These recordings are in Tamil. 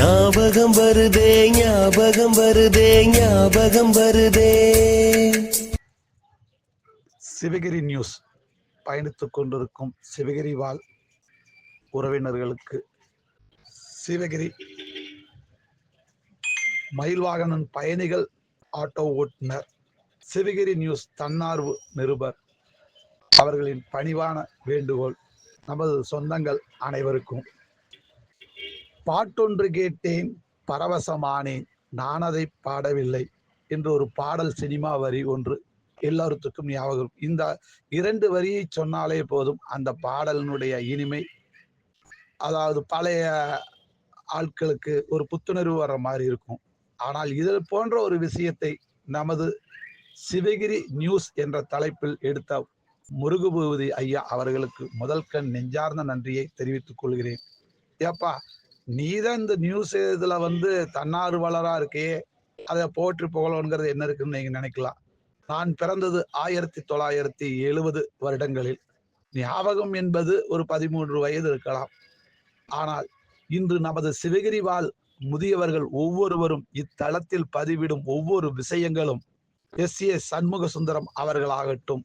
ஞாபகம் வருதே ஞாபகம் வருதே ஞாபகம் வருதே. சிவகிரி நியூஸ் பயணித்துக் கொண்டிருக்கும் சிவகிரி வாழ் உறவினர்களுக்கு. சிவகிரி மயில்வாகனன் பயணிகள் ஆட்டோ ஓட்டுநர் சிவகிரி நியூஸ் தன்னார்வ நிருபர். அவர்களின் பணிவான வேண்டுகோள் நமது சொந்தங்கள் அனைவருக்கும். பாட்டொன்று கேட்டேன் பரவசமானேன் நான் அதை பாடவில்லை என்று ஒரு பாடல் சினிமா வரி ஒன்று எல்லாருத்துக்கும் ஞாபகம் இந்த இரண்டு வரியை சொன்னாலே போதும் அந்த பாடலினுடைய இனிமை. அதாவது பழைய ஆட்களுக்கு ஒரு புத்துணர்வு வர்ற மாதிரி இருக்கும். ஆனால் இதில் போன்ற ஒரு விஷயத்தை நமது சிவகிரி நியூஸ் என்ற தலைப்பில் எடுத்த முருகுபூதி ஐயா அவர்களுக்கு முதல் கண் நெஞ்சார்ந்த நன்றியை தெரிவித்துக் கொள்கிறேன். ஏப்பா நீதான் இந்த நியூஸ் இதுல வந்து தன்னார்வலரா இருக்கே அதை போற்றி புகழோங்கிறது என்ன இருக்குன்னு நீங்க நினைக்கலாம். நான் பிறந்தது ஆயிரத்தி தொள்ளாயிரத்தி எழுபது வருடங்களில். ஞாபகம் என்பது ஒரு பதிமூன்று வயது இருக்கலாம். ஆனால் இன்று நமது சிவகிரி வாழ் முதியவர்கள் ஒவ்வொருவரும் இத்தளத்தில் பதிவிடும் ஒவ்வொரு விஷயங்களும் எஸ். ஏ. சண்முக சுந்தரம் அவர்களாகட்டும்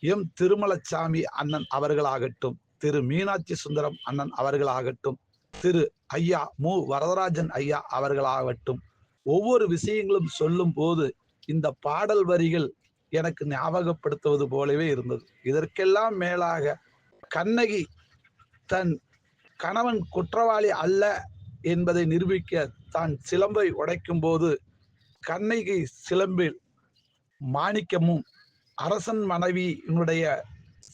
எம். திருமலச்சாமி அண்ணன் அவர்களாகட்டும் திரு. மீனாட்சி சுந்தரம் அண்ணன் அவர்களாகட்டும் திரு ஐயா மு. வரதராஜன் ஐயா அவர்களாகட்டும் ஒவ்வொரு விஷயங்களும் சொல்லும் போது இந்த பாடல் வரிகள் எனக்கு ஞாபகப்படுத்துவது போலவே இருந்தது. இதற்கெல்லாம் மேலாக கண்ணகி தன் கணவன் குற்றவாளி அல்ல என்பதை நிரூபிக்க தான் சிலம்பை உடைக்கும் போது கண்ணகி சிலம்பில் மாணிக்கமும் அரசன் மனைவியினுடைய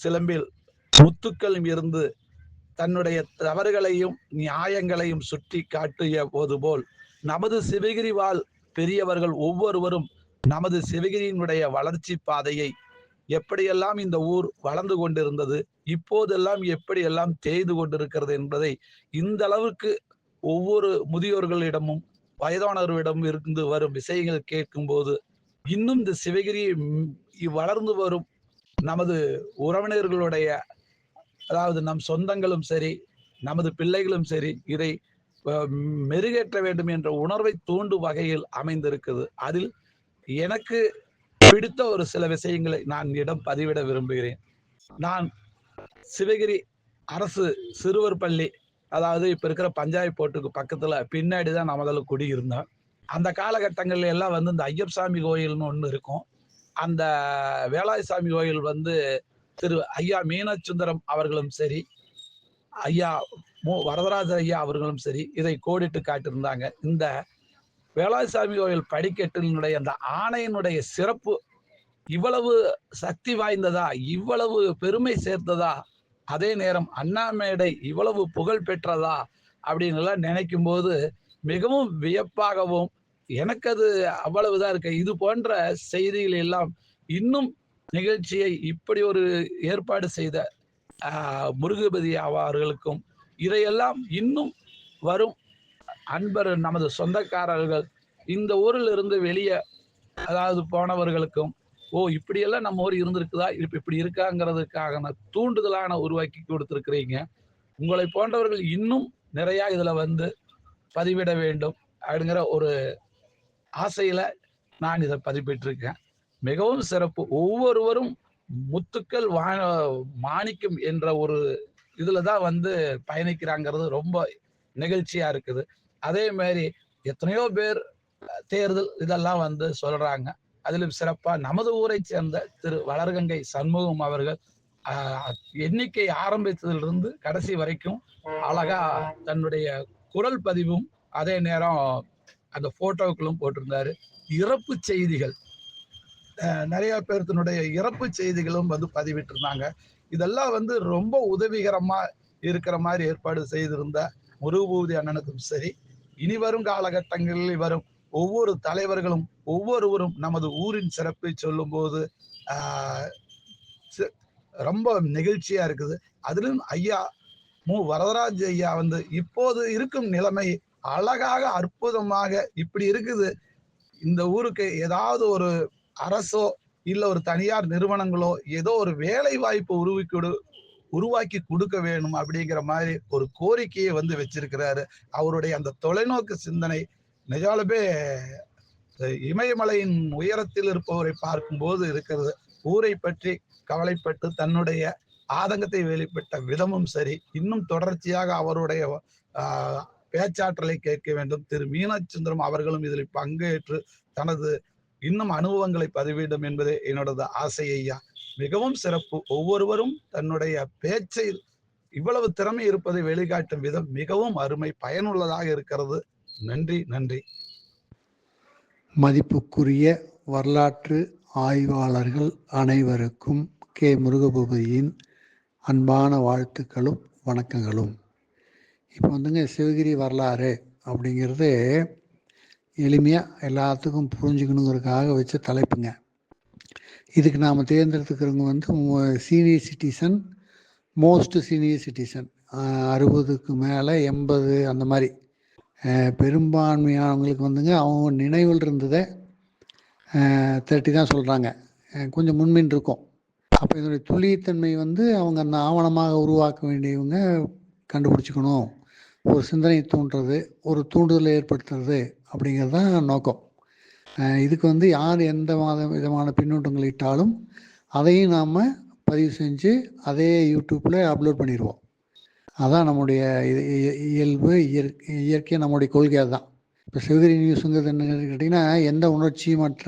சிலம்பில் முத்துக்களும் இருந்து தன்னுடைய தவறுகளையும் நியாயங்களையும் சுட்டி காட்டிய போது போல் நமது சிவகிரி வாழ் பெரியவர்கள் ஒவ்வொருவரும் நமது சிவகிரியினுடைய வளர்ச்சி பாதையை எப்படியெல்லாம் இந்த ஊர் வளர்ந்து கொண்டிருந்தது இப்போதெல்லாம் எப்படியெல்லாம் தேய்ந்து கொண்டிருக்கிறது என்பதை இந்த அளவுக்கு ஒவ்வொரு முதியோர்களிடமும் வயதானவர்களிடம் இருந்து வரும் விஷயங்கள் கேட்கும்போது இன்னும் இந்த சிவகிரி வளர்ந்து வரும் நமது உறவினர்களுடைய அதாவது நம் சொந்தங்களும் சரி நமது பிள்ளைகளும் சரி இதை மெருகேற்ற வேண்டும் என்ற உணர்வை தூண்டும் வகையில் அமைந்திருக்குது. அதில் எனக்கு பிடித்த ஒரு சில விஷயங்களை நான் இடம் பதிவிட விரும்புகிறேன். நான் சிவகிரி அரசு சிறுவர் பள்ளி அதாவது இப்ப இருக்கிற பஞ்சாயத்து போட்டுக்கு பக்கத்துல பின்னாடி தான் நான் குடியிருந்தோம் அந்த காலகட்டங்கள்ல எல்லாம் வந்து இந்த ஐயப்சாமி கோயில்னு ஒன்று இருக்கும். அந்த வேலாயுசாமி கோயில் வந்து திரு ஐயா மீனச்சுந்தரம் அவர்களும் சரி ஐயா மு வரதராஜ ஐயா அவர்களும் சரி இதை கோடிட்டு காட்டியிருந்தாங்க. இந்த வேளாசாமி கோயில் படிக்கட்டினுடைய அந்த ஆணையினுடைய சிறப்பு இவ்வளவு சக்தி வாய்ந்ததா இவ்வளவு பெருமை சேர்த்ததா அதே நேரம் அண்ணாமேடை இவ்வளவு புகழ் பெற்றதா அப்படின்னு எல்லாம் நினைக்கும் போது மிகவும் வியப்பாகவும் எனக்கு அது அவ்வளவுதான் இருக்கு. இது போன்ற செய்திகள் எல்லாம் இன்னும் நிகழ்ச்சியை இப்படி ஒரு ஏற்பாடு செய்த முருகபதி அவர்களுக்கும் இதையெல்லாம் இன்னும் வரும் அன்பர் நமது சொந்தக்காரர்கள் இந்த ஊரில் இருந்து வெளியே அதாவது போனவர்களுக்கும் ஓ இப்படியெல்லாம் நம்ம ஊர் இருந்திருக்குதா? இப்போ இப்படி இருக்காங்கிறதுக்கான தூண்டுதலான உருவாக்கி கொடுத்துருக்குறீங்க. உங்களை போன்றவர்கள் இன்னும் நிறையா இதில் வந்து பதிவிட வேண்டும் அப்படிங்கிற ஒரு ஆசையில் நான் இதை பதிப்பிட்டிருக்கேன். மிகவும் சிறப்பு. ஒவ்வொருவரும் முத்துக்கள் வா மாணிக்கம் என்ற ஒரு இதுல தான் வந்து பயணிக்கிறாங்கிறது ரொம்ப நிகழ்ச்சியா இருக்குது. அதே மாதிரி எத்தனையோ பேர் தேர்தல் இதெல்லாம் வந்து சொல்றாங்க. அதிலும் சிறப்பா நமது ஊரை சேர்ந்த திரு வளர்கங்கை சண்முகம் அவர்கள் எண்ணிக்கை ஆரம்பித்ததிலிருந்து கடைசி வரைக்கும் அழகா தன்னுடைய குரல் பதிவும் அதே நேரம் அந்த போட்டோக்களும் போட்டிருந்தாரு. இறப்பு செய்திகள். நிறைய பேர்த்தினுடைய இறப்பு செய்திகளும் வந்து பதிவிட்டிருந்தாங்க. இதெல்லாம் வந்து ரொம்ப உதவிகரமா இருக்கிற மாதிரி ஏற்பாடு செய்திருந்த முருகபூதி அண்ணனுக்கும் சரி இனி வரும் காலகட்டங்களில் வரும் ஒவ்வொரு தலைவர்களும் ஒவ்வொருவரும் நமது ஊரின் சிறப்பை சொல்லும்போது ஆஹ், ரொம்ப நெகிழ்ச்சியா இருக்குது. அதிலும் ஐயா மு. வரதராஜ் ஐயா வந்து இப்போது இருக்கும் நிலைமை அழகாக அற்புதமாக இப்படி இருக்குது. இந்த ஊருக்கு ஏதாவது ஒரு அரசோ இல்ல ஒரு தனியார் நிறுவனங்களோ ஏதோ ஒரு வேலை வாய்ப்பு உருவாக்கி உருவாக்கி கொடுக்க வேணும் அப்படிங்கிற மாதிரி ஒரு கோரிக்கையை வந்து வச்சிருக்கிறாரு. அவருடைய அந்த தொலைநோக்கு சிந்தனை நிஜாலுமே இமயமலையின் உயரத்தில் இருப்பவரை பார்க்கும்போது இருக்கிறது. ஊரை பற்றி கவலைப்பட்டு தன்னுடைய ஆதங்கத்தை வெளிப்பட்ட விதமும் சரி இன்னும் தொடர்ச்சியாக அவருடைய பேச்சாற்றலை கேட்க வேண்டும். திரு மீனாட்சந்திரம் அவர்களும் இதில் பங்கேற்று தனது இன்னும் அனுபவங்களை பதிவிடும் என்பதே என்னோட ஆசை ஐயா. மிகவும் சிறப்பு. ஒவ்வொருவரும் தன்னுடைய பேச்சை இவ்வளவு திறமை இருப்பதை வெளிக்காட்டும் விதம் மிகவும் அருமை பயனுள்ளதாக இருக்கிறது. நன்றி நன்றி. மதிப்புக்குரிய வரலாற்று ஆய்வாளர்கள் அனைவருக்கும் கே. முருகபூபதியின் அன்பான வாழ்த்துக்களும் வணக்கங்களும். இப்போ வந்துங்க சிவகிரி வரலாறு அப்படிங்கிறது எளிமையாக எல்லாத்துக்கும் புரிஞ்சுக்கணுங்கிறதுக்காக வச்ச தலைப்புங்க. இதுக்கு நாம் தேர்ந்தெடுத்துக்கிறவங்க வந்து senior citizen most senior citizen அறுபதுக்கு மேலே எண்பது அந்த மாதிரி. பெரும்பான்மையானவங்களுக்கு வந்துங்க அவங்க நினைவில் இருந்ததை திரட்டி தான் சொல்கிறாங்க கொஞ்சம் முன்மின் இருக்கும். அப்போ இதனுடைய துல்லியத்தன்மை வந்து அவங்க அந்த ஆவணமாக உருவாக்க வேண்டியவங்க கண்டுபிடிச்சிக்கணும். ஒரு சிந்தனை தூண்டுறது ஒரு தூண்டுதலை ஏற்படுத்துறது அப்படிங்கிறது தான் நோக்கம். இதுக்கு வந்து யார் எந்த மாத விதமான பின்னூட்டங்கள் இட்டாலும் அதையும் நாம் பதிவு செஞ்சு அதே யூடியூப்பில் அப்லோட் பண்ணிடுவோம். அதான் நம்முடைய இது- இயல்பு இயற்கை இயற்கை நம்முடைய கொள்கை அதுதான். இப்போ சிவகிரி நியூஸுங்கிறது என்னன்னு கேட்டிங்கன்னா எந்த உணர்ச்சியுமற்ற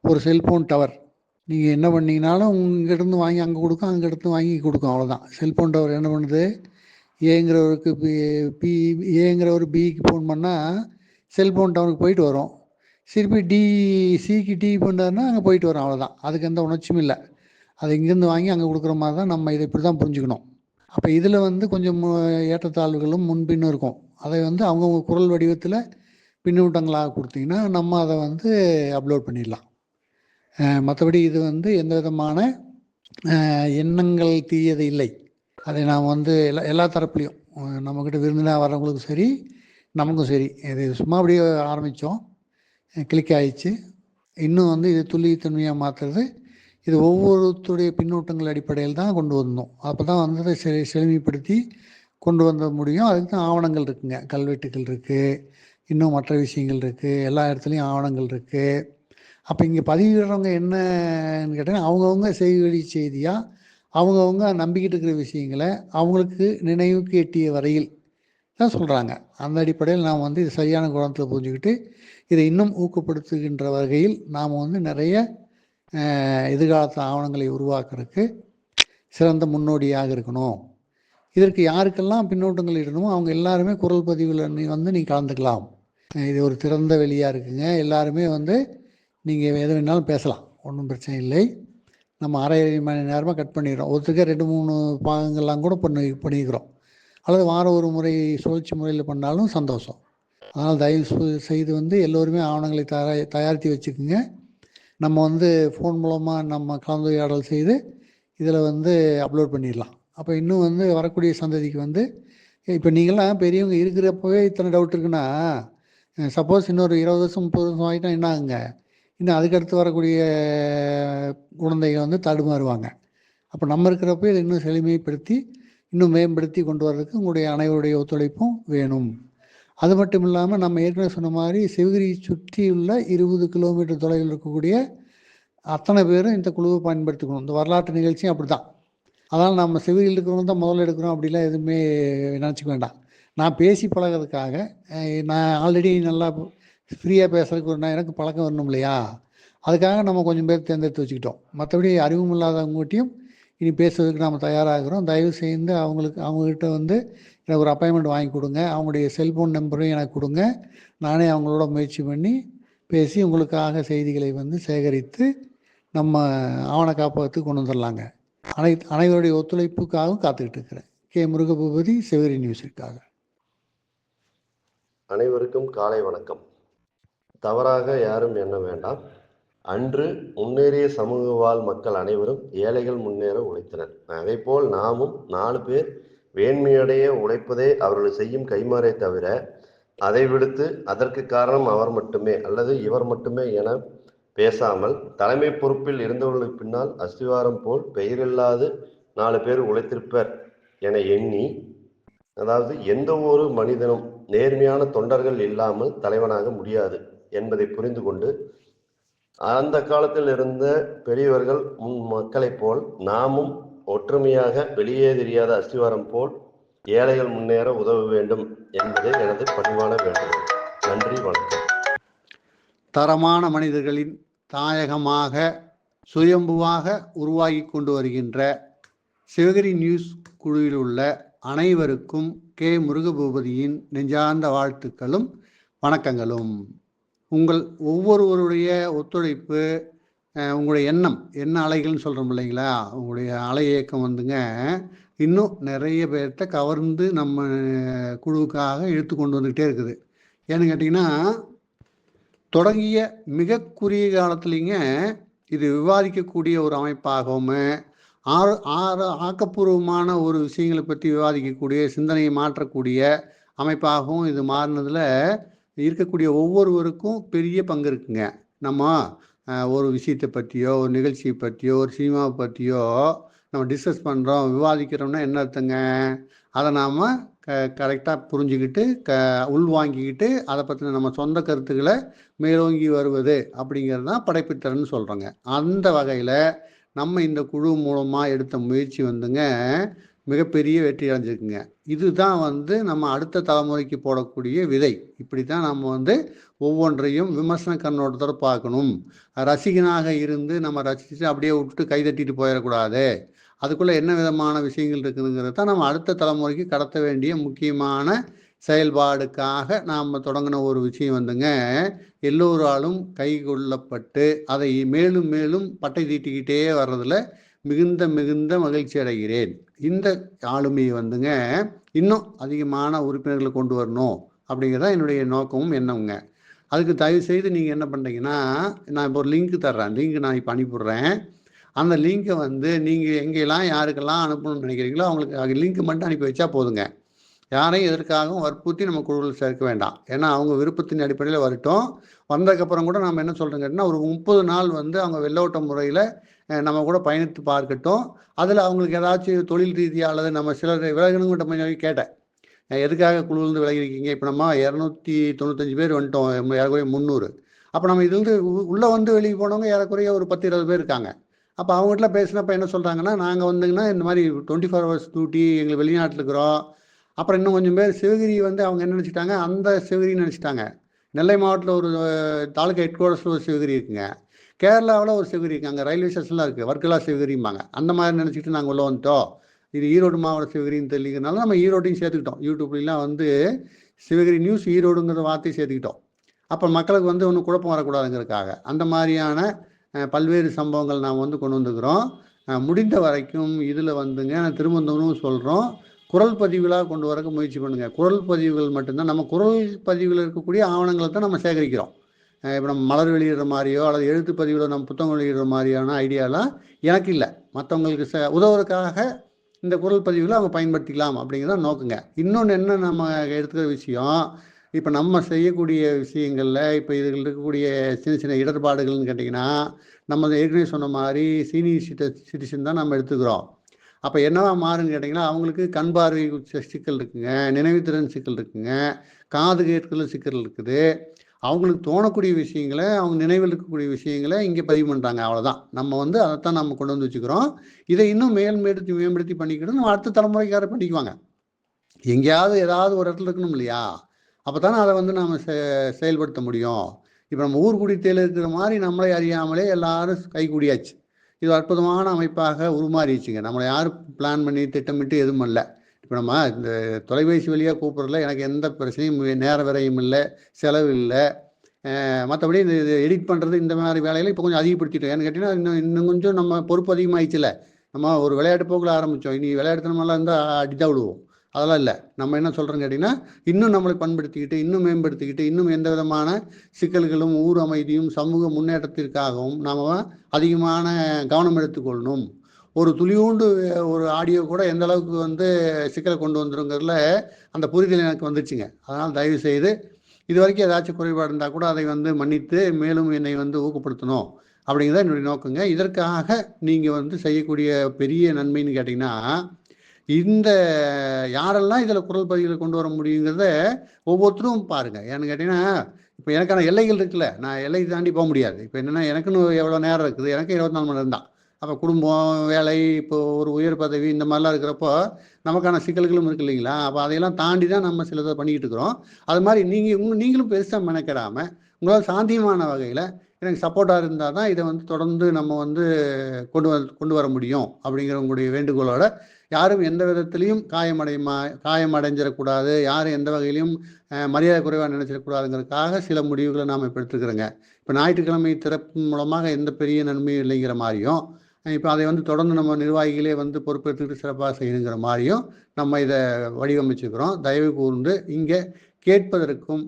ஒரு செல்ஃபோன் டவர். நீங்கள் என்ன பண்ணீங்கனாலும் இங்கேருந்து வாங்கி அங்கே கொடுக்கும் அங்கேருந்து வாங்கி கொடுக்கும் அவ்வளோதான் செல்ஃபோன் டவர் என்ன பண்ணுது? ஏங்கிறவருக்கு பி பி ஏங்கிறவர் பிக்கு ஃபோன் பண்ணால் செல்ஃபோன் டவுனுக்கு போயிட்டு வரும். திருப்பி டி சிக்கு டி பண்ணாருன்னா அங்கே போயிட்டு வரும் அவ்வளோதான் அதுக்கு எந்த உணர்ச்சியும் இல்லை. அதை இங்கேருந்து வாங்கி அங்கே கொடுக்குற மாதிரி தான் நம்ம இதை இப்படி தான் புரிஞ்சுக்கணும். அப்போ இதில் வந்து கொஞ்சம் மு- ஏற்றத்தாழ்வுகளும் முன்பின்னும் இருக்கும். அதை வந்து அவங்கவுங்க குரல் வடிவத்தில் பின்னூட்டங்களாக கொடுத்தீங்கன்னா நம்ம அதை வந்து அப்லோட் பண்ணிடலாம். மற்றபடி இது வந்து எந்த விதமான எண்ணங்கள் தீயது இல்லை. அதை நாம் வந்து எல்லா எல்லா தரப்புலையும். நம்மக்கிட்ட விருந்தினா வரவங்களுக்கும் சரி நமக்கும் சரி. இது சும்மா அப்படியே ஆரம்பித்தோம் கிளிக் ஆயிடுச்சு இன்னும் வந்து இது துல்லியத்தன்மையாக மாற்றுறது இது ஒவ்வொருத்தருடைய பின்னூட்டங்கள் அடிப்படையில் தான் கொண்டு வந்தோம். அப்போ தான் வந்து அதை செ செழுமைப்படுத்தி கொண்டு வந்த முடியும். அதுக்கு தான் ஆவணங்கள் இருக்குங்க. கல்வெட்டுகள் இருக்குது இன்னும் மற்ற விஷயங்கள் இருக்குது எல்லா இடத்துலையும் ஆவணங்கள் இருக்குது அப்போ இங்கே பதிவிடுறவங்க என்னன்னு கேட்டால் அவங்கவுங்க செய்தி செய்தியாக அவங்கவுங்க நம்பிக்கிட்டு இருக்கிற விஷயங்களை அவங்களுக்கு நினைவுக்கு எட்டிய வரையில் தான் சொல்கிறாங்க அந்த அடிப்படையில் நாம் வந்து இது சரியான குணத்தில் புரிஞ்சுக்கிட்டு இதை இன்னும் ஊக்கப்படுத்துகின்ற வகையில் நாம் வந்து நிறைய எதிர்காலத்து ஆவணங்களை உருவாக்குறதுக்கு சிறந்த முன்னோடியாக இருக்கணும். இதற்கு யாருக்கெல்லாம் பின்னோட்டங்கள் இடணுமோ அவங்க எல்லாருமே குரல் பதிவில் நீ வந்து நீ கலந்துக்கலாம். இது ஒரு திறந்த வெளியாக இருக்குங்க. எல்லாருமே வந்து நீங்கள் எது வேணாலும் பேசலாம். ஒன்றும் பிரச்சனை இல்லை. நம்ம அரை மணி நேரமாக கட் பண்ணிடுறோம். ஒருத்தருக்கே ரெண்டு மூணு பாகங்கள்லாம் கூட பண்ணி பண்ணிக்கிறோம். அல்லது வாரம் ஒரு முறை சுழற்சி முறையில் பண்ணாலும் சந்தோஷம். அதனால் தயவு செய்து வந்து எல்லோருமே ஆவணங்களை தயார தயாரித்து வச்சுக்கோங்க. நம்ம வந்து ஃபோன் மூலமாக நம்ம கலந்துரையாடல் செய்து இதில் வந்து அப்லோட் பண்ணிடலாம். அப்போ இன்னும் வந்து வரக்கூடிய சந்ததிக்கு வந்து இப்போ நீங்களாம் பெரியவங்க இருக்கிறப்பவே இத்தனை டவுட் இருக்குன்னா சப்போஸ் இன்னொரு இருபது வருஷம் முப்பது வருஷம் ஆகிட்டா என்ன ஆகுங்க? இன்னும் அதுக்கடுத்து வரக்கூடிய குழந்தைகள் வந்து தடுமாறுவாங்க. அப்போ நம்ம இருக்கிறப்ப இதை இன்னும் செழுமைப்படுத்தி இன்னும் மேம்படுத்தி கொண்டு வர்றதுக்கு உங்களுடைய அனைவருடைய ஒத்துழைப்பும் வேணும். அது மட்டும் இல்லாமல் நம்ம ஏற்கனவே சொன்ன மாதிரி சிவகிரி சுற்றியுள்ள இருபது கிலோமீட்டர் தொலைவில் இருக்கக்கூடிய அத்தனை பேரும் இந்த குழுவை பயன்படுத்திக்கணும். இந்த வரலாற்று நிகழ்ச்சியும் அப்படி தான் அதனால் நம்ம சிவகிரியில் இருக்கிறவங்க தான் முதல்ல எடுக்கிறோம் அப்படிலாம் எதுவுமே நினச்சிக்க வேண்டாம். நான் பேசி பழகிறதுக்காக நான் ஆல்ரெடி நல்லா ஃப்ரீயாக பேசுறதுக்கு ஒரு நான் எனக்கு பழக்கம் வரணும் இல்லையா? அதுக்காக நம்ம கொஞ்சம் பேர் தேர்ந்தெடுத்து வச்சுக்கிட்டோம். மற்றபடி அறிவும் இல்லாதவங்ககிட்டையும் இனி பேசுவதற்கு நாம் தயாராகிறோம். தயவு செய்து அவங்களுக்கு அவங்கக்கிட்ட வந்து எனக்கு ஒரு அப்பாயின்மெண்ட் வாங்கி கொடுங்க. அவங்களுடைய செல்ஃபோன் நம்பரும் எனக்கு கொடுங்க. நானே அவங்களோட முயற்சி பண்ணி பேசி உங்களுக்காக செய்திகளை வந்து சேகரித்து நம்ம ஆவண காப்பகத்துக்கு கொண்டு வந்துடலாங்க. அனை அனைவருடைய ஒத்துழைப்புக்காகவும் காத்துக்கிட்டு இருக்கிறேன். கே. முருகபூபதி சிவகிரி நியூஸிற்காக. அனைவருக்கும் காலை வணக்கம். தவறாக யாரும் எண்ண வேண்டாம். அன்று முன்னேறிய சமூக வாழ் மக்கள் அனைவரும் ஏழைகள் முன்னேற உழைத்தனர். அதேபோல் நாமும் நாலு பேர் வேண்மையடைய உழைப்பதே அவர்கள் செய்யும் கைமாறே தவிர அதை விடுத்து அதற்கு காரணம் அவர் மட்டுமே அல்லது இவர் மட்டுமே என பேசாமல் தலைமை பொறுப்பில் இருந்தவர்களுக்கு பின்னால் அஸ்திவாரம் போல் பெயரில்லாது நாலு பேர் உழைத்திருப்பர் என எண்ணி அதாவது எந்த ஒரு மனிதனும் நேர்மையான தொண்டர்கள் இல்லாமல் தலைவனாக முடியாது என்பதை புரிந்து கொண்டு அந்த காலத்தில் இருந்த பெரியவர்கள் முன் மக்களைப் போல் நாமும் ஒற்றுமையாக வெளியே தெரியாத அஸ்திவாரம் போல் ஏழைகள் முன்னேற உதவ வேண்டும் என்பது எனது பணிவான வேண்டுகோள். நன்றி வணக்கம். தரமான மனிதர்களின் தாயகமாக சுயம்புவாக உருவாகி கொண்டு வருகின்ற சிவகிரி நியூஸ் குழுவில் உள்ள அனைவருக்கும் கே. முருகபூபதியின் நெஞ்சார்ந்த வாழ்த்துக்களும் வணக்கங்களும். உங்கள் ஒவ்வொருவருடைய ஒத்துழைப்பு உங்களுடைய எண்ணம் என்ன அலைகள்னு சொல்கிறோம் இல்லைங்களா? உங்களுடைய அலை இயக்கம் வந்துங்க இன்னும் நிறைய பேர்த்த கவர்ந்து நம்ம குழுவுக்காக இழுத்து கொண்டு வந்துக்கிட்டே இருக்குது. ஏன்னு கேட்டிங்கன்னா தொடங்கிய மிக குறுகிய காலத்துலேங்க இது விவாதிக்கக்கூடிய ஒரு அமைப்பாகவும் ஆறு ஆறு ஆக்கப்பூர்வமான ஒரு விஷயங்களை பற்றி விவாதிக்கக்கூடிய சிந்தனையை மாற்றக்கூடிய அமைப்பாகவும் இது மாறினதில் இருக்கக்கூடிய ஒவ்வொருவருக்கும் பெரிய பங்கு இருக்குங்க. நம்ம ஒரு விஷயத்தை பற்றியோ ஒரு நிகழ்ச்சியை பற்றியோ ஒரு சினிமாவை பற்றியோ நம்ம டிஸ்கஸ் பண்ணுறோம் விவாதிக்கிறோம்னா என்ன அர்த்தங்க? அதை நாம் க கரெக்டாக புரிஞ்சுக்கிட்டு க உள்வாங்கிக்கிட்டு அதை பற்றின நம்ம சொந்த கருத்துக்களை மேலோங்கி வருவது அப்படிங்கிறது தான் படைப்புத்திறன் சொல்கிறோங்க அந்த வகையில் நம்ம இந்த குழு மூலமாக எடுத்த முயற்சி வந்துங்க. மிகப்பெரிய வெற்றி அடைஞ்சிருக்குங்க. இதுதான் வந்து நம்ம அடுத்த தலைமுறைக்கு போடக்கூடிய விதை. இப்படி தான் நம்ம வந்து ஒவ்வொன்றையும் விமர்சன கண்ணோட்டத்தோடு பார்க்கணும். ரசிகனாக இருந்து நம்ம ரசித்து அப்படியே விட்டுட்டு கைதட்டிட்டு போயிடக்கூடாது. அதுக்குள்ளே என்ன விதமான விஷயங்கள் இருக்குதுங்கிறத தான் நம்ம அடுத்த தலைமுறைக்கு கடத்த வேண்டிய முக்கியமான செயல்பாடுக்காக நாம் தொடங்கின ஒரு விஷயம் வந்துங்க. எல்லோராலும் கைகொள்ளப்பட்டு அதை மேலும் மேலும் பட்டை தீட்டிக்கிட்டே வர்றதில் மிகுந்த மிகுந்த மகிழ்ச்சி அடைகிறேன். இந்த ஆளுமையை வந்துங்க இன்னும் அதிகமான உறுப்பினர்களை கொண்டு வரணும் அப்படிங்கிறதான் என்னுடைய நோக்கமும் எண்ணமுங்க. அதுக்கு தயவு செய்து நீங்கள் என்ன பண்ணுறீங்கன்னா நான் இப்போ ஒரு லிங்க் தர்றேன். லிங்க் நான் இப்போ அனுப்பிவிட்றேன். அந்த லிங்கை வந்து நீங்கள் எங்கெல்லாம் யாருக்கெல்லாம் அனுப்பணும்னு நினைக்கிறீங்களோ அவங்களுக்கு லிங்க் மட்டும் அனுப்பி வச்சா போதுங்க. யாரையும் எதற்காகவும் வற்புறுத்தி நம்ம குழுவில் சேர்க்க வேண்டாம். ஏன்னா அவங்க விருப்பத்தின் அடிப்படையில் வரட்டும். வந்ததுக்கப்புறம் கூட நம்ம என்ன சொல்கிறோம் கேட்டால் ஒரு முப்பது நாள் வந்து அவங்க வெள்ளோட்ட முறையில் நம்ம கூட பயணித்து பார்க்கட்டும். அதில் அவங்களுக்கு ஏதாச்சும் தொழில் ரீதியாக அல்லது நம்ம சிலர் விலகணுங்கிட்ட கொஞ்சம் கேட்டேன். எதுக்காக குழுந்து விலகி இருக்கீங்க இப்போ நம்ம இரநூத்தி தொண்ணூத்தஞ்சு பேர் வந்துட்டோம். ஏறக்குறைய முந்நூறு. அப்போ நம்ம இதுலேருந்து உள்ளே வந்து வெளியே போனவங்க ஏறக்குறைய ஒரு பத்து இருபது பேர் இருக்காங்க. அப்போ அவங்ககிட்ட பேசினப்ப என்ன சொல்கிறாங்கன்னா நாங்கள் வந்துங்கன்னா இந்த மாதிரி டுவெண்ட்டி ஃபோர் ஹவர்ஸ் டியூட்டி எங்களுக்கு வெளிநாட்டில் இருக்கிறோம். அப்புறம் இன்னும் கொஞ்சம் பேர் சிவகிரி வந்து அவங்க என்ன நினச்சிட்டாங்க? அந்த சிவகிரின்னு நினச்சிட்டாங்க. நெல்லை மாவட்டத்தில் ஒரு தாலுக்கா ஹெட் குவார்டர்ஸில் ஒரு சிவகிரி இருக்குங்க. கேரளாவில் ஒரு சிவகிரி அங்கே ரயில்வே ஸ்டேஷன்லாம் இருக்குது வர்க்கலா சிவகிரிம்பாங்க அந்த மாதிரி நினச்சிட்டு நாங்கள் உள்ள வந்துட்டோம். இது ஈரோடு மாவட்ட சிவகிரின்னு தெரியலனால நம்ம ஈரோட்டையும் சேர்த்துக்கிட்டோம். யூடியூப்லாம் வந்து சிவகிரி நியூஸ் ஈரோடுங்கிற வார்த்தையை சேர்த்துக்கிட்டோம். அப்போ மக்களுக்கு வந்து ஒன்றும் குழப்பம் வரக்கூடாதுங்கிறதுக்காக அந்த மாதிரியான பல்வேறு சம்பவங்கள் நாம் வந்து கொண்டு வந்துக்கிறோம். முடிந்த வரைக்கும் இதில் வந்துங்க நான் திருமந்தவனும் சொல்கிறோம். குரல் பதிவுகளாக கொண்டு வரக்கு முயற்சி பண்ணுங்கள் குரல் பதிவுகள் மட்டும்தான் நம்ம குரல் பதிவில் இருக்கக்கூடிய ஆவணங்களை தான் நம்ம சேகரிக்கிறோம். இப்போ நம்ம மலர் வெளியிடுற மாதிரியோ அல்லது எழுத்து பதிவில் நம்ம புத்தகம் வெளியிடுற மாதிரியான ஐடியாலாம் எனக்கு இல்லை. மற்றவங்களுக்கு ச உதவுறதுக்காக இந்த குரல் பதிவுகளை அவங்க பயன்படுத்திக்கலாம் அப்படிங்கிறத நோக்குங்க. இன்னொன்று என்ன நம்ம எடுத்துக்கிற விஷயம் இப்போ நம்ம செய்யக்கூடிய விஷயங்களில் இப்போ இதில் இருக்கக்கூடிய சின்ன சின்ன இடர்பாடுகள்னு கேட்டிங்கன்னா நம்ம ஏற்கனவே சொன்ன மாதிரி சீனியர் சிட்ட சிட்டிசன் தான் நம்ம எடுத்துக்கிறோம். அப்போ என்னவா மாறுன்னு கேட்டிங்கன்னா அவங்களுக்கு கண் பார்வை சிக்கல் இருக்குங்க நினைவுத்திறன் சிக்கல் இருக்குங்க காது கேட்கல சிக்கல் இருக்குது. அவங்களுக்கு தோணக்கூடிய விஷயங்களை அவங்க நினைவில் இருக்கக்கூடிய விஷயங்களை இங்கே பதிவு பண்ணுறாங்க அவ்வளோதான் நம்ம வந்து அதைத்தான் நம்ம கொண்டு வந்து வச்சுக்கிறோம். இதை இன்னும் மேல்மேடுத்தி மேம்படுத்தி பண்ணிக்கிட்டு நம்ம அடுத்த தலைமுறைக்கார பண்ணிக்குவாங்க. எங்கேயாவது ஏதாவது ஒரு இடத்துல இருக்கணும் இல்லையா? அப்போ தானே அதை வந்து நம்ம செ செயல்படுத்த முடியும். இப்போ நம்ம ஊர்குடி குடித்தேல இருக்கிற மாதிரி நம்மளை அறியாமலே எல்லாரும் கைகூடியாச்சு இது அற்புதமான அமைப்பாக உருமாறிடுச்சுங்க. நம்மளை யாரும் பிளான் பண்ணி திட்டமிட்டு எதுவும் இல்லை இப்போ நம்ம இந்த தொலைபேசி வழியாக கூப்பிட்றதுல எனக்கு எந்த பிரச்சனையும் நேர விரையும் இல்லை செலவு இல்லை. மற்றபடி இந்த இது எடிட் பண்ணுறது இந்த மாதிரி வேலையில் இப்போ கொஞ்சம் அதிகப்படுத்திட்டோம். ஏன்னு கேட்டிங்கன்னா இன்னும் இன்னும் கொஞ்சம் நம்ம பொறுப்பு அதிகமாகிடுச்சுல நம்ம ஒரு விளையாட்டு போக்கில் ஆரம்பித்தோம் இனி விளையாட்டுத்தனமெல்லாம் இருந்தால் அடிதான் விடுவோம் அதெல்லாம் இல்லை. நம்ம என்ன சொல்கிறோன்னு கேட்டிங்கன்னா இன்னும் நம்மளை பண்படுத்திக்கிட்டு இன்னும் மேம்படுத்திக்கிட்டு இன்னும் எந்த விதமான சிக்கல்களும் ஊர் அமைதியும் சமூக முன்னேற்றத்திற்காகவும் நாம் அதிகமான கவனம் எடுத்துக்கொள்ளணும். ஒரு துளியூண்டு ஒரு ஆடியோ கூட எந்த அளவுக்கு வந்து சிக்கலை கொண்டு வந்துருங்கிறதுல அந்த புரிதல் எனக்கு வந்துச்சுங்க. அதனால் தயவு செய்து இது வரைக்கும் ஏதாச்சும் குறைபாடு இருந்தால் கூட அதை வந்து மன்னித்து மேலும் என்னை வந்து ஊக்கப்படுத்தணும் அப்படிங்கிறத என்னுடைய நோக்கங்க. இதற்காக நீங்கள் வந்து செய்யக்கூடிய பெரிய நன்மைன்னு கேட்டிங்கன்னா இந்த யாரெல்லாம் இதில் குரல் பதிவுகளை கொண்டு வர முடியுங்கிறத ஒவ்வொருத்தரும் பாருங்கள் ஏன்னு கேட்டிங்கன்னா இப்போ எனக்கான எல்லைகள் இருக்குல்ல நான் எல்லை தாண்டி போக முடியாது. இப்போ என்னென்னா எனக்குன்னு எவ்வளோ நேரம் இருக்குது? எனக்கு இருபத்தி நாலு மணி நேரம் தான் அப்போ குடும்பம் வேலை இப்போ ஒரு உயர் பதவி இந்த மாதிரிலாம் இருக்கிறப்போ நமக்கான சிக்கல்களும் இருக்கு இல்லைங்களா? அப்போ அதையெல்லாம் தாண்டி தான் நம்ம சிலதை பண்ணிக்கிட்டு இருக்கிறோம். அது மாதிரி நீங்கள் நீங்களும் பெருசாக மெனக்கிடாமல் உங்களால் சாந்தியமான வகையில் எனக்கு சப்போர்ட்டாக இருந்தால் தான் இதை வந்து தொடர்ந்து நம்ம வந்து கொண்டு வ கொண்டு வர முடியும் அப்படிங்கிற உங்களுடைய வேண்டுகோளோட யாரும் எந்த விதத்துலையும் காயமடையுமா காயமடைஞ்சிடக்கூடாது. யாரும் எந்த வகையிலையும் மரியாதை குறைவாக நினைச்சிடக்கூடாதுங்கிறதுக்காக சில முடிவுகளை நாம் இப்போ எடுத்துக்கிறோங்க. இப்போ ஞாயிற்றுக்கிழமை திறப்பு மூலமாக எந்த பெரிய நன்மையும் இல்லைங்கிற மாதிரியும் இப்போ அதை வந்து தொடர்ந்து நம்ம நிர்வாகிகளே வந்து பொறுப்பேற்று சிறப்பாக செய்யணுங்கிற மாதிரியும் நம்ம இதை வடிவமைச்சுக்கிறோம். தயவு கூர்ந்து இங்கே கேட்பதற்கும்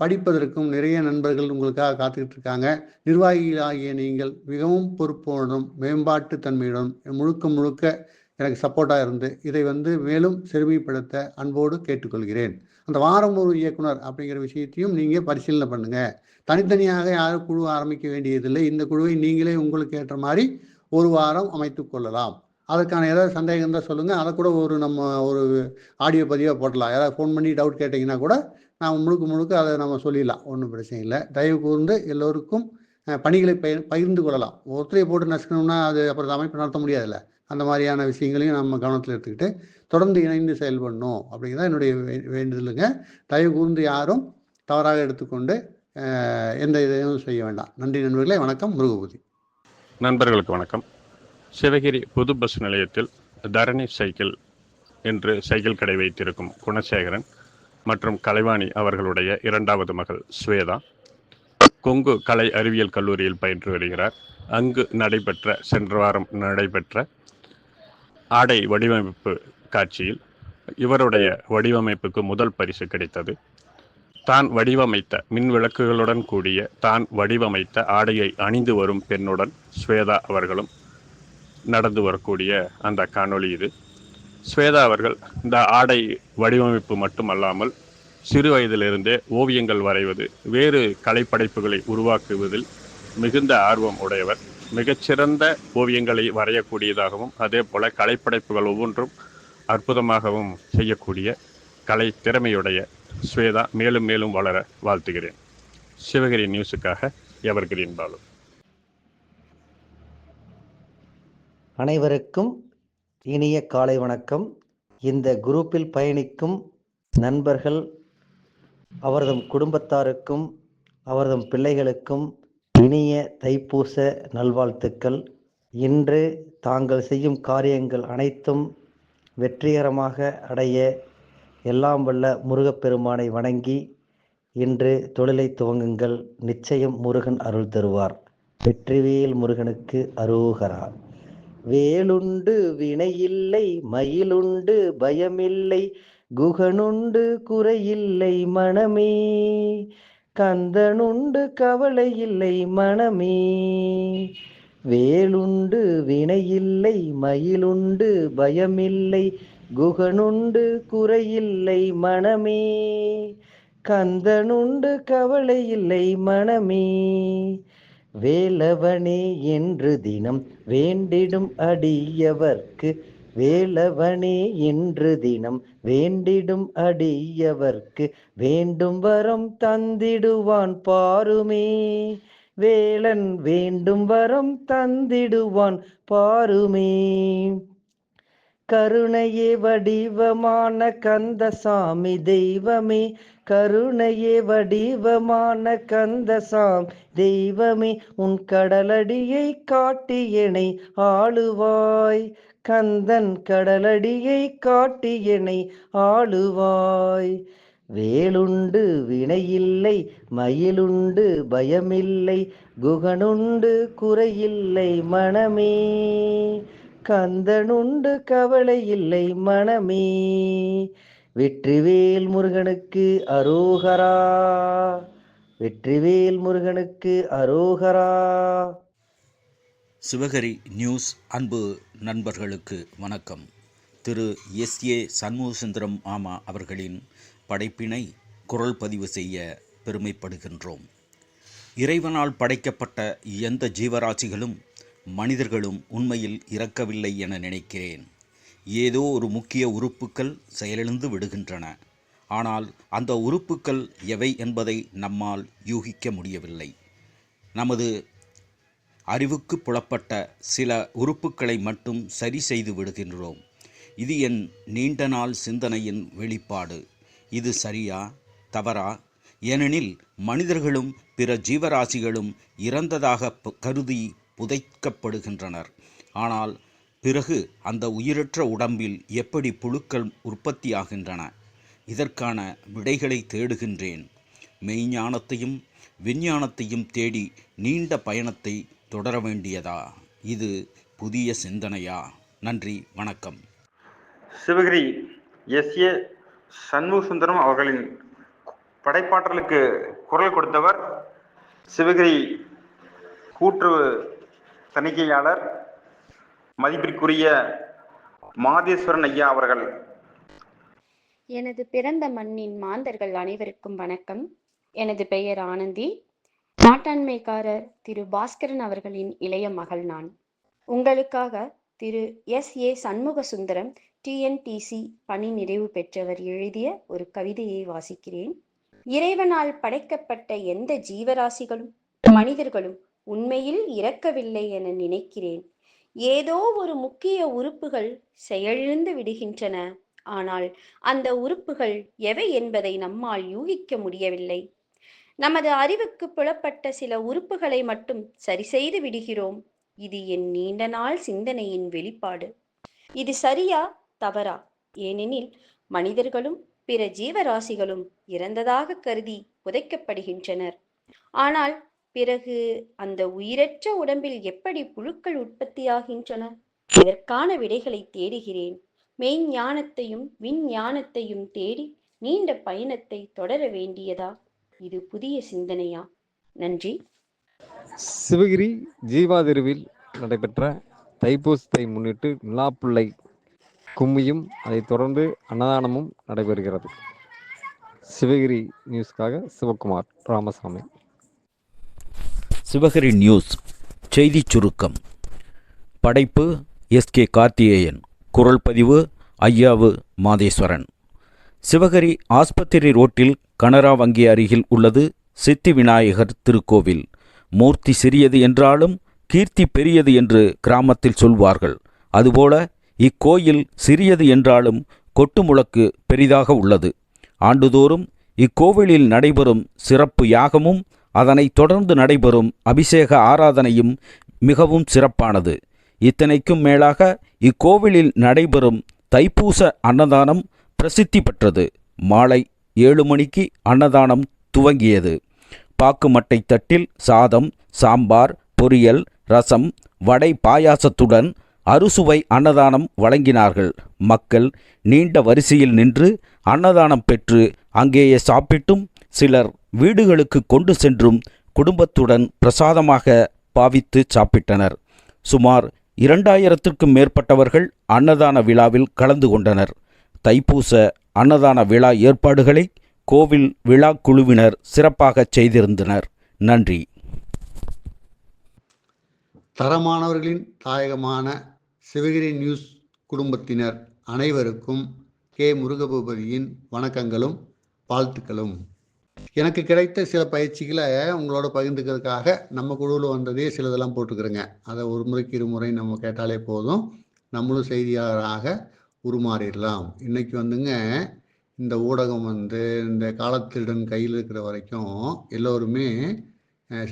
படிப்பதற்கும் நிறைய நண்பர்கள் உங்களுக்காக காத்துக்கிட்டு இருக்காங்க. நிர்வாகிகளாகிய நீங்கள் மிகவும் பொறுப்போடும் மேம்பாட்டு தன்மையுடன் முழுக்க முழுக்க எனக்கு சப்போர்ட்டாக இருந்து இதை வந்து மேலும் செருமைப்படுத்த அன்போடு கேட்டுக்கொள்கிறேன். அந்த வாரம் ஒரு இயக்குனர் அப்படிங்கிற விஷயத்தையும் நீங்கள் பரிசீலனை பண்ணுங்கள் தனித்தனியாக யாரும் குழு ஆரம்பிக்க வேண்டியதில்லை. இந்த குழுவை நீங்களே உங்களுக்கு ஏற்ற மாதிரி ஒரு வாரம் அமைத்து கொள்ளலாம். அதற்கான ஏதாவது சந்தேகம் இருந்தால் சொல்லுங்கள் அதை கூட ஒரு நம்ம ஒரு ஆடியோ பதிவாக போடலாம். யாராவது ஃபோன் பண்ணி டவுட் கேட்டிங்கன்னா கூட நான் முழுக்க முழுக்க அதை நம்ம சொல்லிடலாம். ஒன்றும் பிரச்சனை இல்லை. தயவு கூர்ந்து எல்லோருக்கும் பணிகளை பய பகிர்ந்து கொள்ளலாம். ஒருத்தரையை போட்டு நசுக்கணும்னா அது அப்புறம் அமைப்பு நடத்த முடியாதுல்ல. அந்த மாதிரியான விஷயங்களையும் நம்ம கவனத்தில் எடுத்துக்கிட்டு தொடர்ந்து இணைந்து செயல்படணும் அப்படிங்கிறத என்னுடைய வேண்டுதலுங்க. தயவு கூர்ந்து யாரும் தவறாக எடுத்துக்கொண்டு எந்த இதையும் செய்ய வேண்டாம். நன்றி நண்பர்களே. வணக்கம். முருகபூதி. நண்பர்களுக்கு வணக்கம். சிவகிரி புது பஸ் நிலையத்தில் தரணி சைக்கிள் என்று சைக்கிள் கடை வைத்திருக்கும் குணசேகரன் மற்றும் கலைவாணி அவர்களுடைய இரண்டாவது மகள் ஸ்வேதா கொங்கு கலை அறிவியல் கல்லூரியில் பயின்று வருகிறார். அங்கு நடைபெற்ற சென்ற வாரம் நடைபெற்ற ஆடை வடிவமைப்பு காட்சியில் இவருடைய வடிவமைப்புக்கு முதல் பரிசு கிடைத்தது. தான் வடிவமைத்த மின் விளக்குகளுடன் கூடிய தான் வடிவமைத்த ஆடையை அணிந்து வரும் பெண்ணுடன் ஸ்வேதா அவர்களும் நடந்து வரக்கூடிய அந்த காணொளி இது. ஸ்வேதா அவர்கள் இந்த ஆடை வடிவமைப்பு மட்டுமல்லாமல் சிறு வயதிலிருந்தே ஓவியங்கள் வரைவது வேறு கலைப்படைப்புகளை உருவாக்குவதில் மிகுந்த ஆர்வம் உடையவர். மிகச்சிறந்த ஓவியங்களை வரையக்கூடியதாகவும் அதே போல கலைப்படைப்புகள் ஒவ்வொன்றும் அற்புதமாகவும் செய்யக்கூடிய கலை திறமையுடைய ஸ்வேதா மேலும் மேலும் வளர வாழ்த்துகிறேன். சிவகிரி நியூஸுக்காக எவர்கிரீன் பாலு. அனைவருக்கும் இனிய காலை வணக்கம். இந்த குரூப்பில் பயணிக்கும் நண்பர்கள் அவரதும் குடும்பத்தாருக்கும் அவரதும் பிள்ளைகளுக்கும் இனிய தைப்பூச நல்வாழ்த்துக்கள். இன்று தாங்கள் செய்யும் காரியங்கள் அனைத்தும் வெற்றிகரமாக அடைய எல்லாம் வல்ல முருகப்பெருமானை வணங்கி இன்று தொழிலை துவங்குங்கள். நிச்சயம் முருகன் அருள் தருவார். வெற்றிவேல் முருகனுக்கு அரோகரா. வேலுண்டு வினையில்லை மயிலுண்டு பயமில்லை குகனுண்டு குறையில்லை மனமே. கந்தனுண்டு கவலை இல்லை மனமே. வேலுண்டு வினையில்லை மயிலுண்டு பயமில்லை குகனுண்டு குறையில்லை மனமே. கந்தனுண்டு கவலை இல்லை மனமே. வேலவனே என்று தினம் வேண்டிடும் அடியவர்க்கு வேலவனே என்று தினம் வேண்டிடும் அடியவர்க்கு வேண்டும் வரம் தந்திடுவான் பாருமே. வேலன் வேண்டும் வரம் தந்திடுவான் பாருமே. கருணையே வடிவமான கந்தசாமி தெய்வமே. கருணையே வடிவமான கந்தசாம் தெய்வமே. உன் கடலடியை காட்டியனை ஆளுவாய். கந்தன் கடலடியை காட்டியனை ஆளுவாய். வேலுண்டு வினையில்லை மயிலுண்டு பயமில்லை குகனுண்டு குறையில்லை மனமே. கந்தனுண்டு கவலை இல்லை மனமே. வெற்றிவேல் முருகனுக்கு அரோகரா. வெற்றிவேல் முருகனுக்கு அரோகரா. சிவகரி நியூஸ் அன்பு நண்பர்களுக்கு வணக்கம். திரு எஸ் ஏ சண்முகசுந்தரம் ஆமா அவர்களின் படைப்பினை குரல் பதிவு செய்ய பெருமைப்படுகின்றோம். இறைவனால் படைக்கப்பட்ட எந்த ஜீவராசிகளும் மனிதர்களும் உண்மையில் இறக்கவில்லை என நினைக்கிறேன். ஏதோ ஒரு முக்கிய உறுப்புக்கள் செயலிழந்து விடுகின்றன. ஆனால் அந்த உறுப்புக்கள் எவை என்பதை நம்மால் யூகிக்க முடியவில்லை. நமது அறிவுக்கு புலப்பட்ட சில உறுப்புக்களை மட்டும் சரி செய்து விடுகின்றோம். இது என் நீண்ட நாள் சிந்தனையின் வெளிப்பாடு. இது சரியா தவறா? ஏனெனில் மனிதர்களும் பிற ஜீவராசிகளும் இறந்ததாக கருதி புதைக்கப்படுகின்றனர். ஆனால் பிறகு அந்த உயிரற்ற உடம்பில் எப்படி புழுக்கள் உற்பத்தியாகின்றன? இதற்கான விடைகளை தேடுகின்றேன். மெய்ஞானத்தையும் விஞ்ஞானத்தையும் தேடி நீண்ட பயணத்தை தொடர வேண்டியதா? இது புதிய சிந்தனையா? நன்றி வணக்கம். சிவகிரி எஸ். ஏ. சண்முக சுந்தரம் அவர்களின் படைப்பாற்றலுக்கு குரல் கொடுத்தவர் சிவகிரி கூற்று தணிக்கையாளர் மதிப்பிற்குரிய மாதேஸ்வரன் ஐயா அவர்கள். எனது பிறந்த மண்ணின் மாந்தர்கள் அனைவருக்கும் வணக்கம். எனது பெயர் ஆனந்தி. நாட்டாண்மைக்காரர் திரு பாஸ்கரன் அவர்களின் இளைய மகள் நான். உங்களுக்காக திரு S. A. Shanmuga Sundaram TNDC பணி நிறைவு பெற்றவர் எழுதிய ஒரு கவிதையை வாசிக்கிறேன். இறைவனால் படைக்கப்பட்ட எந்த ஜீவராசிகளும் மனிதர்களும் உண்மையில் இறக்கவில்லை என நினைக்கிறேன். ஏதோ ஒரு முக்கிய உறுப்புகள் செயலிழந்து விடுகின்றன. ஆனால் அந்த உறுப்புகள் எவை என்பதை நம்மால் யூகிக்க முடியவில்லை. நமது அறிவுக்கு புலப்பட்ட சில உறுப்புகளை மட்டும் சரி செய்து விடுகிறோம். இது என் நீண்ட நாள் சிந்தனையின் வெளிப்பாடு. இது சரியா தவறா? ஏனெனில் மனிதர்களும் பிற ஜீவராசிகளும் இறந்ததாக கருதி புதைக்கப்படுகின்றனர். ஆனால் பிறகு அந்த உயிரற்ற உடம்பில் எப்படி புழுக்கள் உற்பத்தியாகின்றன? இதற்கான விடைகளை தேடுகிறேன். மெய்ஞானத்தையும் விஞ்ஞானத்தையும் தேடி நீண்ட பயணத்தை தொடர வேண்டியதா? இது புதிய சிந்தனையா? நன்றி. சிவகிரி ஜீவாதிருவில் நடைபெற்ற தைப்பூசத்தை முன்னிட்டு நிலாப்புள்ளை கும்மியும் அதைத் தொடர்ந்து அன்னதானமும் நடைபெறுகிறது. சிவகிரி நியூஸ்க்காக சிவகுமார் ராமசாமி. சிவகிரி நியூஸ் செய்திச் சுருக்கம். படைப்பு எஸ்கே கார்த்திகேயன். குரல் பதிவு ஐயாவு மாதேஸ்வரன். சிவகிரி ஆஸ்பத்திரி ரோட்டில் கனரா வங்கி அருகில் உள்ளது சித்தி விநாயகர் திருக்கோவில். மூர்த்தி சிறியது என்றாலும் கீர்த்தி பெரியது என்று கிராமத்தில் சொல்வார்கள். அதுபோல இக்கோயில் சிறியது என்றாலும் கொட்டு முழக்கு பெரிதாக உள்ளது. ஆண்டுதோறும் இக்கோவிலில் நடைபெறும் சிறப்பு யாகமும் அதனைத் தொடர்ந்து நடைபெறும் அபிஷேக ஆராதனையும் மிகவும் சிறப்பானது. இத்தனைக்கும் மேலாக இக்கோவிலில் நடைபெறும் தைப்பூச அன்னதானம் பிரசித்தி பெற்றது. மாலை ஏழு மணிக்கு அன்னதானம் துவங்கியது. பாக்குமட்டை தட்டில் சாதம் சாம்பார் பொரியல் ரசம் வடை பாயாசத்துடன் அறுசுவை அன்னதானம் வழங்கினார்கள். மக்கள் நீண்ட வரிசையில் நின்று அன்னதானம் பெற்று அங்கேயே சாப்பிட்டும் சிலர் வீடுகளுக்கு கொண்டு சென்றும் குடும்பத்துடன் பிரசாதமாக பாவித்து சாப்பிட்டனர். சுமார் இரண்டாயிரத்திற்கும் மேற்பட்டவர்கள் அன்னதான விழாவில் கலந்து கொண்டனர். தைப்பூச அன்னதான விழா ஏற்பாடுகளை கோவில் விழா குழுவினர் சிறப்பாகச் செய்திருந்தனர். நன்றி. தரமானவர்களின் தாயகமான சிவகிரி நியூஸ் குடும்பத்தினர் அனைவருக்கும் கே. முருகபூபதியின் வணக்கங்களும் வாழ்த்துக்களும். எனக்கு கிடைத்த சில பயிற்சிகளை உங்களோட பகிர்ந்துக்கிறதுக்காக நம்ம குழுவில் வந்ததே சிலதெல்லாம் போட்டுக்கிறேங்க. அதை ஒரு முறைக்கு இருமுறை நம்ம கேட்டாலே போதும். நம்மளும் செய்தியாளராக உருமாறிடலாம். இன்னைக்கு வந்துங்க இந்த ஊடகம் வந்து இந்த காலத்திருடன் கையில் இருக்கிற வரைக்கும் எல்லோருமே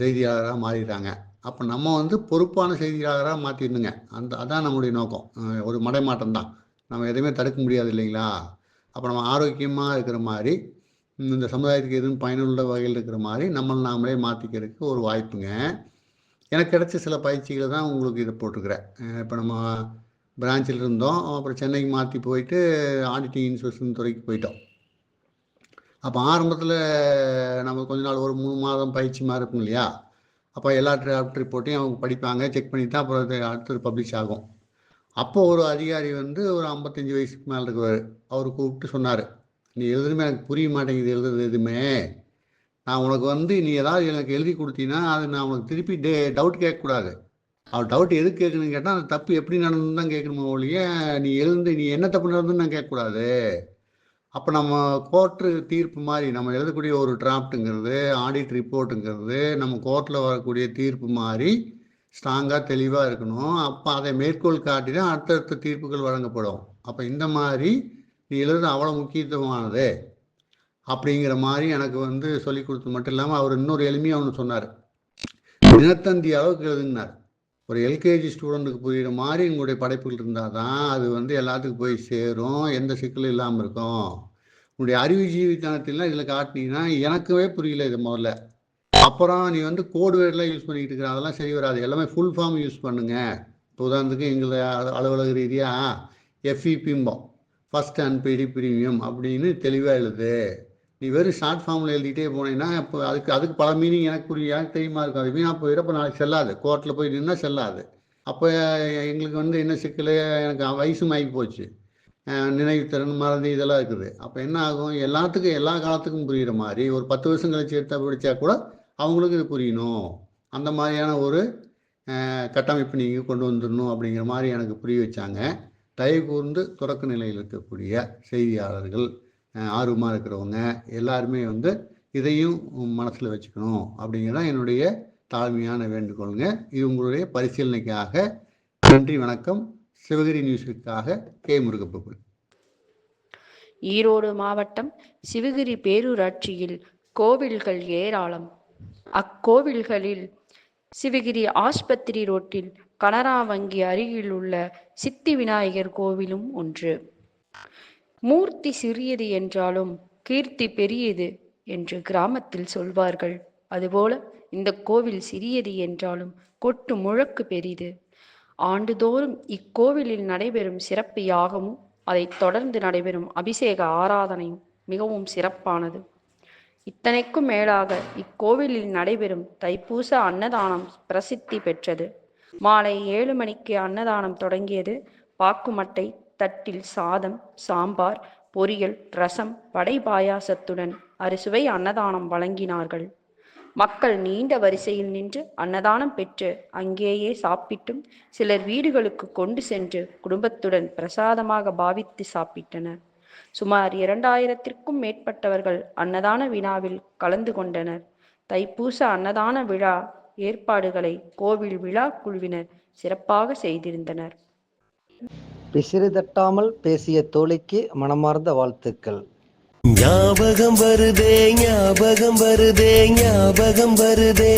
செய்தியாளராக மாறிடுறாங்க. அப்போ நம்ம வந்து பொறுப்பான செய்தியாளராக மாற்றிடணுங்க அந்த அதான் நம்முடைய நோக்கம். ஒரு மடைமாட்டம் தான் நம்ம எதுவுமே தடுக்க முடியாது இல்லைங்களா? அப்போ நம்ம ஆரோக்கியமாக இருக்கிற மாதிரி இந்த சமுதாயத்துக்கு எதுவும் பயனுள்ள வகையில் இருக்கிற மாதிரி நம்மளை நாமளே மாற்றிக்கிறதுக்கு ஒரு வாய்ப்புங்க. எனக்கு கிடைச்ச சில பயிற்சிகளை தான் உங்களுக்கு இதை போட்டிருக்கிறேன். இப்போ நம்ம பிரான்ச்சில் இருந்தோம். அப்புறம் சென்னைக்கு மாற்றி போயிட்டு ஆடிட்டிங் இன்ஸ்பெக்ஷன் துறைக்கு போயிட்டோம். அப்போ ஆரம்பத்தில் நம்ம கொஞ்ச நாள் ஒரு மூணு மாதம் பயிற்சி மாதிரி இருக்கும் இல்லையா? அப்போ எல்லா டிராஃப்ட் ரிப்போர்ட்டையும் அவங்க படிப்பாங்க. செக் பண்ணி தான் அப்புறம் அடுத்தது பப்ளிஷ் ஆகும். அப்போ ஒரு அதிகாரி வந்து ஒரு ஐம்பத்தஞ்சு வயசுக்கு மேலே இருக்கிறார். அவர் கூப்பிட்டு சொன்னார். நீ எழுதுமே எனக்கு புரிய மாட்டேங்குது எழுதுறது எதுவுமே. நான் உனக்கு வந்து நீ ஏதாவது எனக்கு எழுதி கொடுத்தீங்கன்னா அது நான் உனக்கு திருப்பி டே டவுட் கேட்கக்கூடாது. அவர் டவுட் எதுக்கு கேட்கணும்னு கேட்டால் அந்த தப்பு எப்படி நடந்து தான் கேட்கணுமோ ஒழிய நீ எழுந்து நீ என்ன தப்பு நடந்ததுன்னு நான் கேட்கக்கூடாது. அப்போ நம்ம கோர்ட்டு தீர்ப்பு மாதிரி நம்ம எழுதக்கூடிய ஒரு டிராஃப்ட்டுங்கிறது ஆடிட் ரிப்போர்ட்டுங்கிறது நம்ம கோர்ட்டில் வரக்கூடிய தீர்ப்பு மாதிரி ஸ்ட்ராங்காக தெளிவாக இருக்கணும். அப்போ அதை மேற்கோள் காட்டி தான் அடுத்தடுத்த தீர்ப்புகள் வழங்கப்படும். அப்போ இந்த மாதிரி நீ எழுதுறது அவ்வளோ முக்கியத்துவமானது? அப்படிங்கிற மாதிரி எனக்கு வந்து சொல்லி கொடுத்தது மட்டும் இல்லாமல் அவர் இன்னொரு எளிமையாக ஒன்று சொன்னார். தினத்தந்தி அளவுக்கு எழுதுனார். ஒரு எல்கேஜி ஸ்டூடெண்ட்டுக்கு புரியுற மாதிரி உங்களுடைய படைப்புகள் இருந்தால் தான் அது வந்து எல்லாத்துக்கும் போய் சேரும். எந்த சிக்கலும் இல்லாமல் இருக்கும். உன்னுடைய அறிவுஜீவித்தனத்திலாம் இதில் காட்டினீங்கன்னா எனக்குவே புரியல இது முதல்ல. அப்புறம் நீ வந்து கோடு வேர்டெலாம் யூஸ் பண்ணிக்கிட்டு இருக்கிற அதெல்லாம் சரி வராது. எல்லாமே ஃபுல் ஃபார்ம் யூஸ் பண்ணுங்க. இப்போ உதாரணத்துக்கு எங்களை அலுவலக ரீதியாக எஃப்இபிம்போம் ஃபர்ஸ்ட் அன்பெய்டு ப்ரீமியம் அப்படின்னு தெளிவாக எழுது. நீ வெறும் ஷார்ட் ஃபார்மில் எழுதிட்டே போனீங்கன்னா இப்போ அதுக்கு அதுக்கு பல மீனிங் எனக்கு புரியும் எனக்கு தெரியுமா இருக்கும். அது வீணாக போயிடும் அப்போ நாளைக்கு செல்லாது. கோர்ட்டில் போய் நின்னா செல்லாது. அப்போ எங்களுக்கு வந்து என்ன சிக்கல்? எனக்கு வயசும் ஆகி போச்சு. நினைவுத்திறன் மறதி இதெல்லாம் இருக்குது. அப்போ என்ன ஆகும்? எல்லாத்துக்கும் எல்லா காலத்துக்கும் புரியுற மாதிரி ஒரு பத்து வருஷம் கழிச்சு எடுத்தால் படித்தா கூட அவங்களுக்கு இது புரியணும். அந்த மாதிரியான ஒரு கட்டமைப்பு நீங்கள் கொண்டு வந்துடணும் அப்படிங்கிற மாதிரி எனக்கு புரிய வச்சாங்க. தயவு கூர்ந்து தொடக்க நிலையில் இருக்கக்கூடிய செய்தியாளர்கள் ஆர்வமாக இருக்கிறவங்க எல்லாருமே வந்து இதையும் மனசில் வச்சுக்கணும். அப்படிங்கிறதான் என்னுடைய தாழ்மையான வேண்டுகோளுங்க. இது உங்களுடைய பரிசீலனைக்காக. நன்றி வணக்கம். சிவகிரி நியூஸுக்காக கே. முருகப்பகுல் ஈரோடு மாவட்டம் சிவகிரி பேரூராட்சியில் கோவில்கள் ஏராளம். அக்கோவில்களில் சிவகிரி ஆஸ்பத்திரி ரோட்டில் கனரா வங்கி அருகில் உள்ள சித்தி விநாயகர் கோவிலும் ஒன்று. மூர்த்தி சிறியது என்றாலும் கீர்த்தி பெரியது என்று கிராமத்தில் சொல்வார்கள். அதுபோல இந்த கோவில் சிறியது என்றாலும் கொட்டு முழக்கு பெரிது. ஆண்டுதோறும் இக்கோவிலில் நடைபெறும் சிறப்பு யாகமும் அதைத் தொடர்ந்து நடைபெறும் அபிஷேக ஆராதனையும் மிகவும் சிறப்பானது. இத்தனைக்கும் மேலாக இக்கோவிலில் நடைபெறும் தைப்பூச அன்னதானம் பிரசித்தி பெற்றது. மாலை ஏழு மணிக்கு அன்னதானம் தொடங்கியது. பாக்குமட்டை தட்டில் சாதம் சாம்பார் பொரியல் ரசம் வடை பாயாசத்துடன் அறுசுவை அன்னதானம் வழங்கினார்கள். மக்கள் நீண்ட வரிசையில் நின்று அன்னதானம் பெற்று அங்கேயே சாப்பிட்டும் சிலர் வீடுகளுக்கு கொண்டு சென்று குடும்பத்துடன் பிரசாதமாக பாவித்து சாப்பிட்டனர். சுமார் இரண்டாயிரத்திற்கும் மேற்பட்டவர்கள் அன்னதான விழாவில் கலந்து கொண்டனர். தைப்பூச அன்னதான விழா ஏற்பாடுகளை கோவில் விழா குழுவினர் சிறப்பாக செய்திருந்தனர். பிசிறு தட்டாமல் பேசிய தோழிக்கு மனமார்ந்த வாழ்த்துக்கள். ஞாபகம் வருதே ஞாபகம் வருதே ஞாபகம் வருதே.